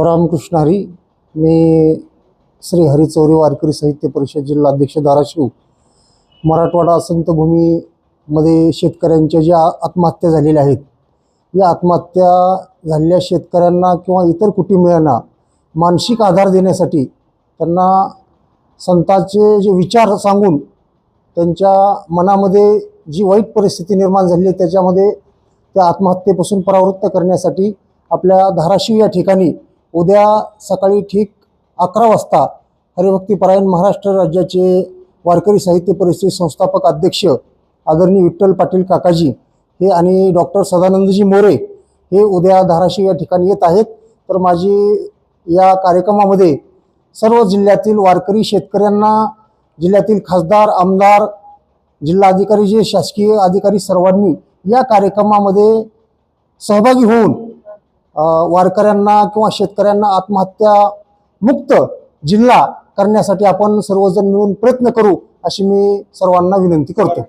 रामकृष्ण हरी मी श्री हरिचौरी वारकरी साहित्य परिषद जिल्हाध्यक्ष धाराशिव मराठवाडा संतभूमीमध्ये शेतकऱ्यांच्या ज्या आत्महत्या झालेल्या आहेत या आत्महत्या झालेल्या शेतकऱ्यांना किंवा इतर कुटुंबियांना मानसिक आधार देण्यासाठी त्यांना संतांचे जे विचार सांगून त्यांच्या मनामध्ये जी वाईट परिस्थिती निर्माण झाली आहे त्याच्यामध्ये त्या आत्महत्येपासून परावृत्त करण्यासाठी आपल्या धाराशिव या ठिकाणी उद्या सकाळी ठीक अकरा वाजता हरिभक्तीपरायण महाराष्ट्र राज्याचे वारकरी साहित्य परिषद संस्थापक अध्यक्ष आदरणीय विठ्ठल पाटील काकाजी हे आणि डॉक्टर सदानंदजी मोरे हे उद्या धाराशिव या ठिकाणी येत आहेत. तर माझी या कार्यक्रमामध्ये सर्व जिल्ह्यातील वारकरी शेतकऱ्यांना जिल्ह्यातील खासदार आमदार जिल्हाधिकारी जे शासकीय अधिकारी सर्वांनी या कार्यक्रमामध्ये सहभागी होऊन वारकऱ्यांना किंवा शेतकऱ्यांना आत्महत्या मुक्त जिल्हा करण्यासाठी आपण सर्वजण मिळून प्रयत्न करू अशी मी सर्वांना विनंती करतो.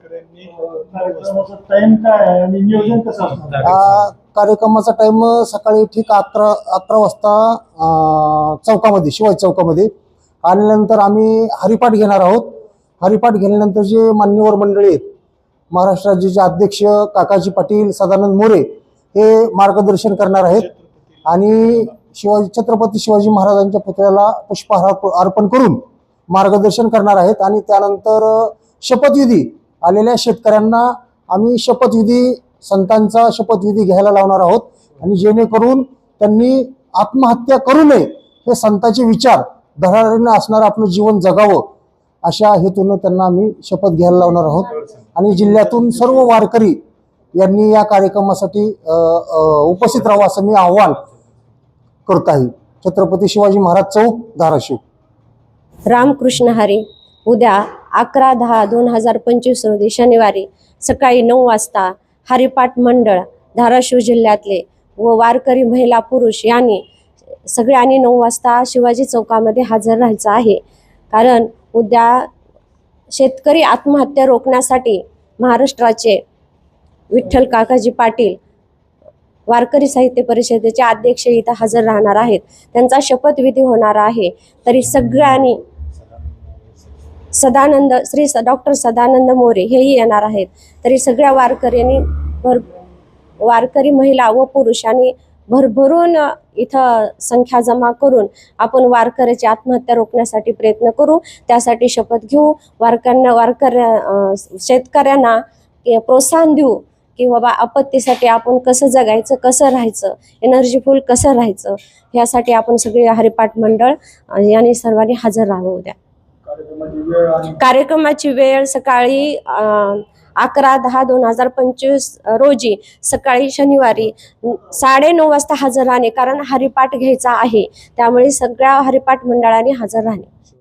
कार्यक्रमाचा टाइम काय आहे आणि नियोजन कसं असणार आ, कार्यक्रमाचा टाइम सकाळी ठीक अकरा अकरा वाजता चौकामध्ये शिवाजी चौकामध्ये. आल्यानंतर आम्ही हरिपाठ घेणार आहोत. हरिपाठ घेतल्यानंतर जे मान्यवर मंडळी आहेत महाराष्ट्र राज्याचे अध्यक्ष काकाजी पाटील सदानंद मोरे हे मार्गदर्शन करणार आहेत. आणि शिवाजी छत्रपती शिवाजी महाराजांच्या पुतळ्याला पुष्पहार अर्पण करून मार्गदर्शन करणार आहेत. आणि त्यानंतर शपथविधी आलेल्या शेतकऱ्यांना आम्ही शपथविधी संतांचा शपथविधी घ्यायला लावणार आहोत. आणि जेणेकरून त्यांनी आत्महत्या करू नये हे संतांचे विचार धडाडीनं असणारं आपलं जीवन जगावं अशा हेतूनं त्यांना आम्ही शपथ घ्यायला लावणार आहोत. आणि जिल्ह्यातून सर्व वारकरी यांनी या कार्यक्रमासाठी उपस्थित राहावं असं मी आव्हान करत आहे. छत्रपती शिवाजी महाराज चौक धाराशिव. रामकृष्ण हरी उद्या अकरा दहा दोन हजार पंचवीस रोजी शनिवारी सकाळी नऊ वाजता हरिपाठ मंडळ धाराशिव जिल्ह्यातले व वारकरी महिला पुरुष यांनी सगळ्यांनी नऊ वाजता शिवाजी चौकामध्ये हजर राहायचं आहे. कारण उद्या शेतकरी आत्महत्या रोखण्यासाठी महाराष्ट्राचे विठ्ठल काकाजी पाटील वारकरी साहित्य परिषदेचे अध्यक्ष इथं हजर राहणार आहेत. त्यांचा शपथविधी होणार आहे. तरी सगळ्यांनी सदानंद श्री स डॉक्टर सदानंद मोरे हेही येणार आहेत. तरी सगळ्या वारकऱ्यांनी भर वारकरी महिला व पुरुषांनी भरभरून इथं संख्या जमा करून आपण वारकऱ्याची आत्महत्या रोखण्यासाठी प्रयत्न करू. त्यासाठी शपथ घेऊ. वारकऱ्यांना वारकऱ्या शेतकऱ्यांना प्रोत्साहन देऊ. की बाबा आपत्तीसाठी आपण कसं जगायचं कसं राहायचं एनर्जीफुल कसं राहायचं ह्यासाठी आपण सगळे हरिपाठ मंडळ यांनी सर्वांनी हजर राहावं उद्या. कार्यक्रमाची वेळ सकाळी अकरा दहा दोन हजार पंचवीस रोजी सकाळी शनिवारी साडे नऊ वाजता हजर राहणे कारण हरिपाठ घ्यायचा आहे. त्यामुळे सगळ्या हरिपाठ मंडळाने हजर राहणे.